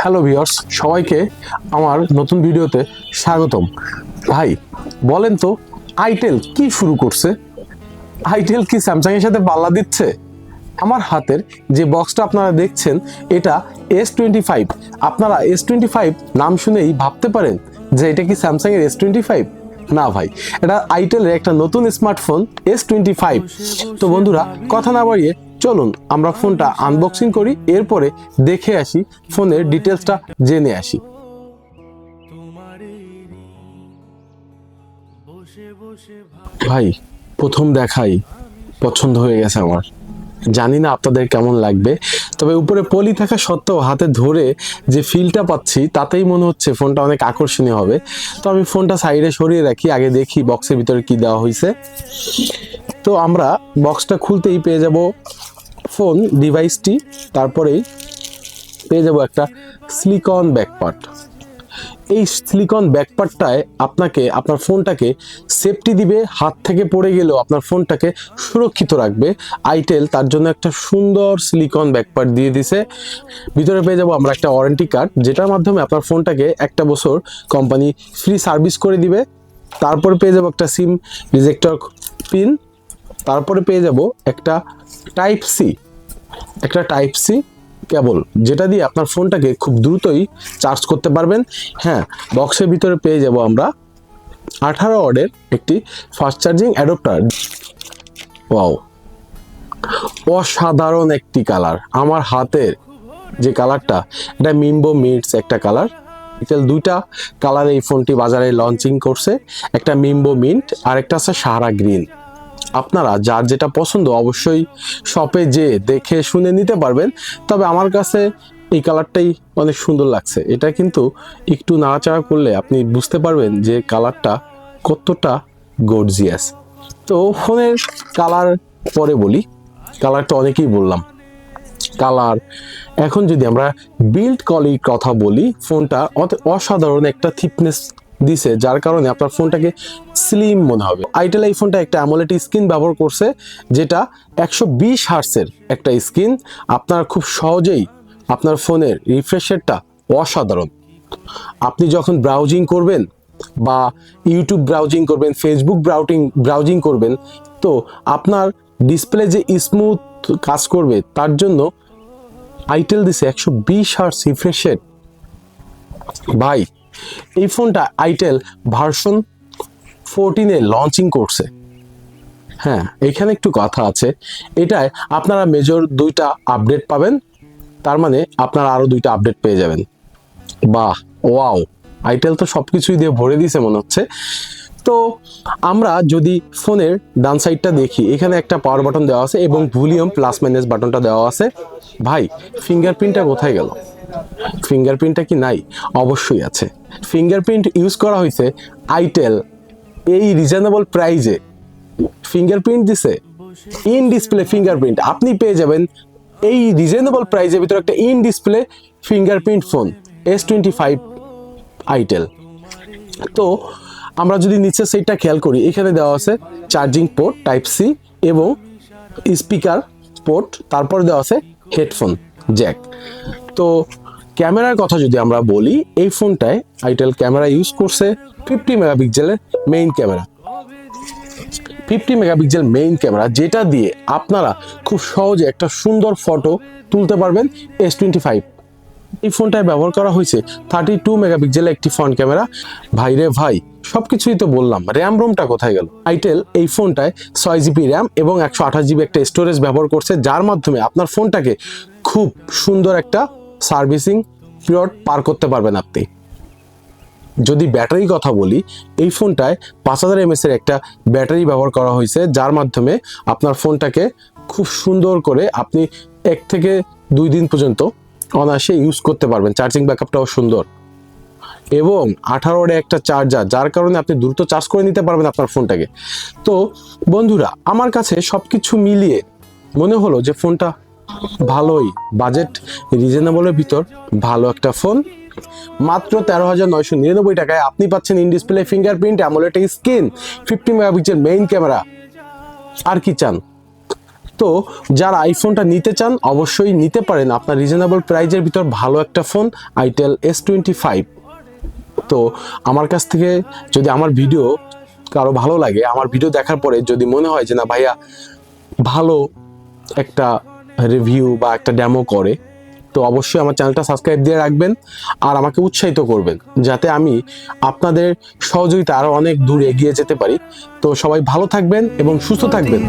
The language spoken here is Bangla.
হ্যালো ভিউয়ার্স সবাইকে আমার নতুন ভিডিওতে স্বাগতম। ভাই, বলেন তো আইটেল কি শুরু করছে? আইটেল কি স্যামসাং এর সাথে পাল্লা দিচ্ছে? আমার হাতের যে বক্সটা আপনারা দেখছেন, এটা এস টোয়েন্টি ফাইভ আপনারা এস টোয়েন্টি ফাইভ নাম শুনেই ভাবতে পারেন যে এটা কি স্যামসাং এর এস টোয়েন্টি ফাইভ না ভাই, এটা আইটেলের একটা নতুন স্মার্টফোন এস টোয়েন্টি ফাইভ তো বন্ধুরা, কথা না বাড়িয়ে চলুন আমরা ফোনটা আনবক্সিং করি, এরপরে দেখে আসি ফোনের ডিটেলসটা জেনে আসি। ভাই, প্রথম দেখাই, পছন্দ হয়ে গেছে আমার। জানি না আপনাদের কেমন লাগবে, তবে উপরে পলি থাকা সত্ত্বেও হাতে ধরে যে ফিলটা পাচ্ছি, তাতেই মনে হচ্ছে ফোনটা অনেক আকর্ষণীয় হবে। তো আমি ফোনটা সাইডে সরিয়ে রাখি, আগে দেখি বক্সের ভিতরে কি দেওয়া হয়েছে। তো আমরা বক্সটা খুলতেই পেয়ে যাব। ফোন ডিভাইসটি তারপরেই পেয়ে যাব একটা সিলিকন ব্যাকপার্ট এই সিলিকন ব্যাকপার্টটায় আপনাকে, আপনার ফোনটাকে সেফটি দিবে, হাত থেকে পড়ে গেলেও আপনার ফোনটাকে সুরক্ষিত রাখবে। আইটেল তার জন্য একটা সুন্দর সিলিকন ব্যাকপার্ট দিয়ে দিছে। ভিতরে পেয়ে যাব আমরা একটা ওয়ারেন্টি কার্ড যেটার মাধ্যমে আপনার ফোনটাকে একটা বছর কোম্পানি ফ্রি সার্ভিস করে দিবে। তারপর পেয়ে যাব একটা সিম রিজেক্টর পিন তারপরে পেয়ে যাব একটা টাইপ সি একটা টাইপ সি কেবল যেটা দিয়ে আপনার ফোনটাকে খুব দ্রুতই চার্জ করতে পারবেন। হ্যাঁ বক্সের ভিতরে পেয়ে যাব আমরা আঠারো ওয়ার্ডের একটি ফাস্ট চার্জিং অ্যাডপ্টার ওয়াও অসাধারণ একটি কালার আমার হাতের যে কালারটা এটা মিম্বো মিটস একটা কালার দুইটা কালার এই ফোনটি বাজারে লঞ্চিং করছে। একটা মিম্বো মিন্ট আর একটা আছে সাহারা গ্রিন আপনারা যার যেটা পছন্দ অবশ্যই শপে যে দেখে শুনে নিতে পারবেন। তবে আমার কাছে এই কালারটাই অনেক সুন্দর লাগছে। এটা কিন্তু একটু নাড়াচাড়া করলে আপনি বুঝতে পারবেন যে কালারটা কতটা গর্জিয়াস তো ফোনের কালার পরে বলি। কালারটা অনেকেই বললাম। কালার এখন যদি আমরা বিল্ড কলির কথা বলি, ফোনটা অসাধারণ একটা থিকনেস দিছে, যার কারণে আপনার ফোনটাকে স্লিম মনে হবে। আইটেল এই ফোনটা একটা অ্যামোলেট স্ক্রিন ব্যবহার করছে, যেটা একশো বিশ হার্সের একটা স্ক্রিন। আপনার খুব সহজেই আপনার ফোনের রিফ্রেশেরটা অসাধারণ। আপনি যখন ব্রাউজিং করবেন বা ইউটিউব ব্রাউজিং করবেন ফেসবুক ব্রাউটিং ব্রাউজিং করবেন, তো আপনার ডিসপ্লে যে স্মুথ কাজ করবে, তার জন্য আইটেল দিছে একশো বিশ হার্স রিফ্রেশের ভাই এই ফোনটা আইটেল ভার্সন ফোরটিনে লঞ্চিং করছে। হ্যাঁ এখানে একটু কথা আছে। এটায় আপনারা মেজর দুইটা আপডেট পাবেন। তার মানে আপনারা আরও দুইটা আপডেট পেয়ে যাবেন। বাহ ওয়াও আইটেল তো সব কিছুই দিয়ে ভরে দিয়েছে মনে হচ্ছে। তো আমরা যদি ফোনের ডান সাইডটা দেখি, এখানে একটা পাওয়ার বাটন দেওয়া আছে এবং ভলিউম প্লাস মাইনাস বাটনটা দেওয়া আছে। ভাই ফিঙ্গারপ্রিন্টটা কোথায় গেল? ফিঙ্গারপ্রিন্টটা কি নাই? অবশ্যই আছে। ফিঙ্গারপ্রিন্ট ইউজ করা হয়েছে আইটেল এই রিজনেবল প্রাইজে ফিঙ্গারপ্রিন্ট দিছে। ইন ডিসপ্লে ফিঙ্গারপ্রিন্ট আপনি পেয়ে যাবেন এই রিজনেবল প্রাইজের ভিতরে একটা in display fingerprint phone S twenty five itel তো আমরা যদি নিচে সেইটা খেয়াল করি, এখানে দেওয়া আছে চার্জিং পোর্ট টাইপ সি এবং স্পিকার পোর্ট তারপর দেওয়া আছে হেডফোন জ্যাক তো ক্যামেরার কথা যদি আমরা বলি, এই ফোনটায় আইটেল ক্যামেরা ইউজ করছে ফিফটি মেগাপিক্সেলের main camera. Fifty megapixel main camera, যেটা দিয়ে আপনারা খুব সহজে একটা সুন্দর ফটো তুলতে পারবেন এস টোয়েন্টি ফাইভ এই ফোনটায় ব্যবহার করা হয়েছে থার্টি টু মেগাপিক্সেলের একটি ফ্রন্ট ক্যামেরা। ভাই রে ভাই সব কিছুই তো বললাম র্যাম রোমটা কোথায় গেল? আইটেল এই ফোনটায় ছয় জিবি র্যাম এবং একশো আঠাশ জিবি একটা স্টোরেজ ব্যবহার করছে, যার মাধ্যমে আপনার ফোনটাকে খুব সুন্দর একটা সার্ভিসিং পিরিয়ড পার করতে পারবেন আপনি। যদি ব্যাটারি কথা বলি, এই ফোনটায় পাঁচ হাজার এমএস এর একটা ব্যাটারি ব্যবহার করা হয়েছে, যার মাধ্যমে আপনার ফোনটাকে খুব সুন্দর করে আপনি এক থেকে দুই দিন পর্যন্ত অনায়াসে ইউজ করতে পারবেন। চার্জিং ব্যাকআপটাও সুন্দর। এবং আঠারো ওয়ার্ডে একটা চার্জার যার কারণে আপনি দ্রুত চার্জ করে নিতে পারবেন আপনার ফোনটাকে। তো বন্ধুরা, আমার কাছে সব কিছু মিলিয়ে মনে হলো যে ফোনটা ভালোই বাজেট রিজনেবলের ভিতর ভালো একটা ফোন মাত্র তেরো হাজার নয়শো নিরানব্বই টাকায় আপনি পাচ্ছেন in display fingerprint AMOLED screen fifty megapixel main camera আর কি চান? তো যারা আইফোনটা নিতে চান, অবশ্যই নিতে পারেন। আপনার রিজনেবল প্রাইজের ভিতর ভালো একটা phone itel S twenty five তো আমার কাছ থেকে যদি আমার ভিডিও কারও ভালো লাগে, আমার ভিডিও দেখার পরে যদি মনে হয় যে, না ভাইয়া, ভালো একটা রিভিউ বা একটা ড্যামো করে, তো অবশ্যই আমার চ্যানেলটা সাবস্ক্রাইব দিয়ে রাখবেন আর আমাকে উৎসাহিত করবেন, যাতে আমি আপনাদের সহযোগিতা আরও অনেক দূর এগিয়ে যেতে পারি। তো সবাই ভালো থাকবেন এবং সুস্থ থাকবেন।